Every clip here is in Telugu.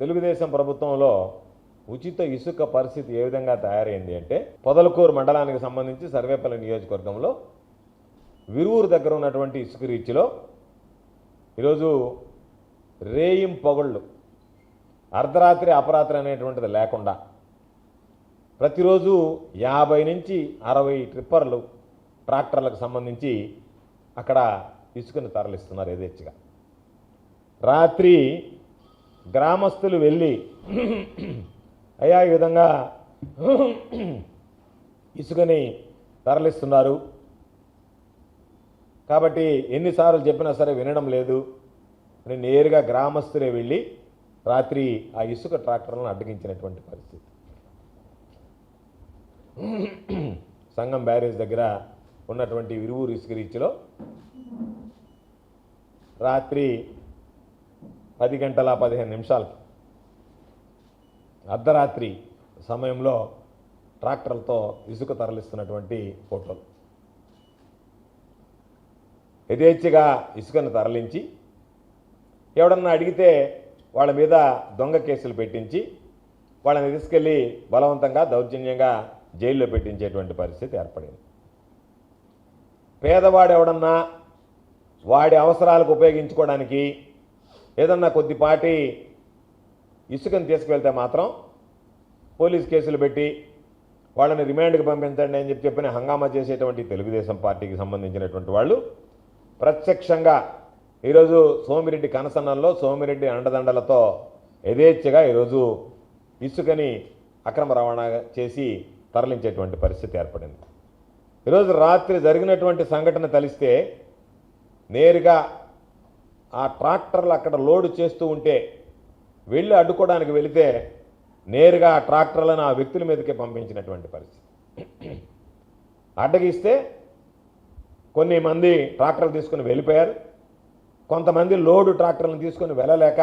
తెలుగుదేశం ప్రభుత్వంలో ఉచిత ఇసుక పరిస్థితి ఏ విధంగా తయారైంది అంటే పొదలకూరు మండలానికి సంబంధించి సర్వేపల్లి నియోజకవర్గంలో విరువురు దగ్గర ఉన్నటువంటి ఇసుక రీచ్లో ఈరోజు రేయిం పొగళ్ళు అర్ధరాత్రి అపరాత్రి అనేటువంటిది లేకుండా ప్రతిరోజు యాభై నుంచి అరవై ట్రిప్పర్లు ట్రాక్టర్లకు సంబంధించి అక్కడ ఇసుకను తరలిస్తున్నారు యథేచ్ఛగా. రాత్రి గ్రామస్తులు వెళ్ళి అయ్యా ఈ విధంగా ఇసుకని తరలిస్తున్నారు. కాబట్టి ఎన్నిసార్లు చెప్పినా సరే వినడం లేదు. అని నేరుగా గ్రామస్తులే వెళ్ళి రాత్రి ఆ ఇసుక ట్రాక్టర్లను అడ్డగించినటువంటి పరిస్థితి. సంగం బ్యారేజ్ దగ్గర ఉన్నటువంటి విరువూరు ఇసుక రీచ్లో రాత్రి పది గంటల పదిహేను నిమిషాలకి. అర్ధరాత్రి సమయంలో ట్రాక్టర్లతో ఇసుక తరలిస్తున్నటువంటి ఫోటోలు. యథేచ్ఛగా ఇసుకను తరలించి ఎవడన్నా అడిగితే వాళ్ళ మీద దొంగ కేసులు పెట్టించి వాళ్ళని తీసుకెళ్ళి బలవంతంగా దౌర్జన్యంగా జైల్లో పెట్టించేటువంటి పరిస్థితి ఏర్పడింది. పేదవాడు ఎవడన్నా వాడి అవసరాలకు ఉపయోగించుకోవడానికి ఏదన్నా కొద్దిపాటి ఇసుకను తీసుకువెళ్తే మాత్రం పోలీస్ కేసులు పెట్టి వాళ్ళని రిమాండ్కి పంపించండి అని చెప్పి చెప్పిన హంగామా చేసేటువంటి తెలుగుదేశం పార్టీకి సంబంధించినటువంటి వాళ్ళు ప్రత్యక్షంగా ఈరోజు సోమిరెడ్డి కనసన్నంలో సోమిరెడ్డి అండదండలతో యథేచ్ఛగా ఈరోజు ఇసుకని అక్రమ రవాణా చేసి తరలించేటువంటి పరిస్థితి ఏర్పడింది. ఈరోజు రాత్రి జరిగినటువంటి సంఘటన తలిస్తే నేరుగా ఆ ట్రాక్టర్లు అక్కడ లోడు చేస్తూ ఉంటే వెళ్ళి అడ్డుకోవడానికి వెళితే నేరుగా ఆ ట్రాక్టర్లను ఆ వ్యక్తుల మీదకే పంపించినటువంటి పరిస్థితి. అడ్డగిస్తే కొన్ని మంది ట్రాక్టర్లు తీసుకుని వెళ్ళిపోయారు. కొంతమంది లోడు ట్రాక్టర్లను తీసుకొని వెళ్ళలేక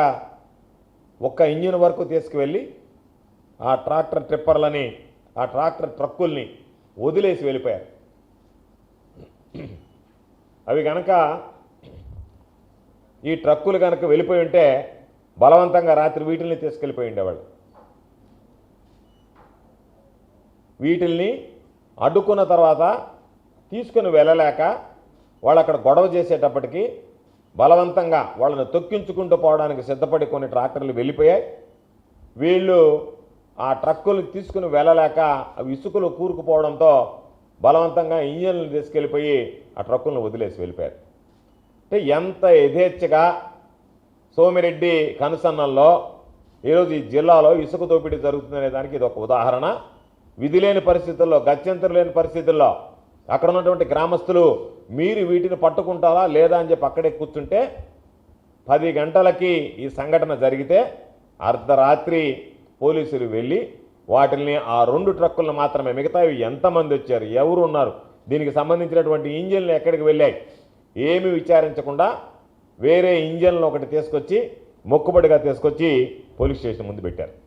ఒక్క ఇంజిన్ వరకు తీసుకువెళ్ళి ఆ ట్రాక్టర్ ట్రిప్పర్లని ఆ ట్రాక్టర్ ట్రక్కుల్ని వదిలేసి వెళ్ళిపోయారు. అవి కనుక ఈ ట్రక్కులు కనుక వెళ్ళిపోయి ఉంటే బలవంతంగా రాత్రి వీటిల్ని తీసుకెళ్ళిపోయి ఉండేవాళ్ళు. వీటిల్ని అడ్డుకున్న తర్వాత తీసుకుని వెళ్ళలేక వాళ్ళు అక్కడ గొడవ చేసేటప్పటికి బలవంతంగా వాళ్ళని తొక్కించుకుంటూ పోవడానికి సిద్ధపడి కొన్ని ట్రాక్టర్లు వెళ్ళిపోయాయి. వీళ్ళు ఆ ట్రక్కులు తీసుకుని వెళ్ళలేక అవి ఇసుకలు కూరుకుపోవడంతో బలవంతంగా ఇంజన్లు తీసుకెళ్ళిపోయి ఆ ట్రక్కులను వదిలేసి వెళ్ళిపోయారు. అంటే ఎంత యథేచ్ఛగా సోమిరెడ్డి కనుసన్నల్లో ఈరోజు ఈ జిల్లాలో ఇసుక దోపిడీ జరుగుతుందనే దానికి ఇది ఒక ఉదాహరణ. విధి లేని పరిస్థితుల్లో గత్యంతరం లేని పరిస్థితుల్లో అక్కడ ఉన్నటువంటి గ్రామస్తులు మీరు వీటిని పట్టుకుంటారా లేదా అని చెప్పి అక్కడే కూర్చుంటే పది గంటలకి ఈ సంఘటన జరిగితే అర్ధరాత్రి పోలీసులు వెళ్ళి వాటిని ఆ రెండు ట్రక్కులను మాత్రమే మిగతావి ఎంతమంది వచ్చారు ఎవరు ఉన్నారు దీనికి సంబంధించినటువంటి ఇంజిన్లు ఎక్కడికి వెళ్ళాయి ఏమి విచారించకుండా వేరే ఇంజన్లు ఒకటి తీసుకొచ్చి మొక్కుబడిగా తీసుకొచ్చి పోలీస్ స్టేషన్ ముందు పెట్టారు.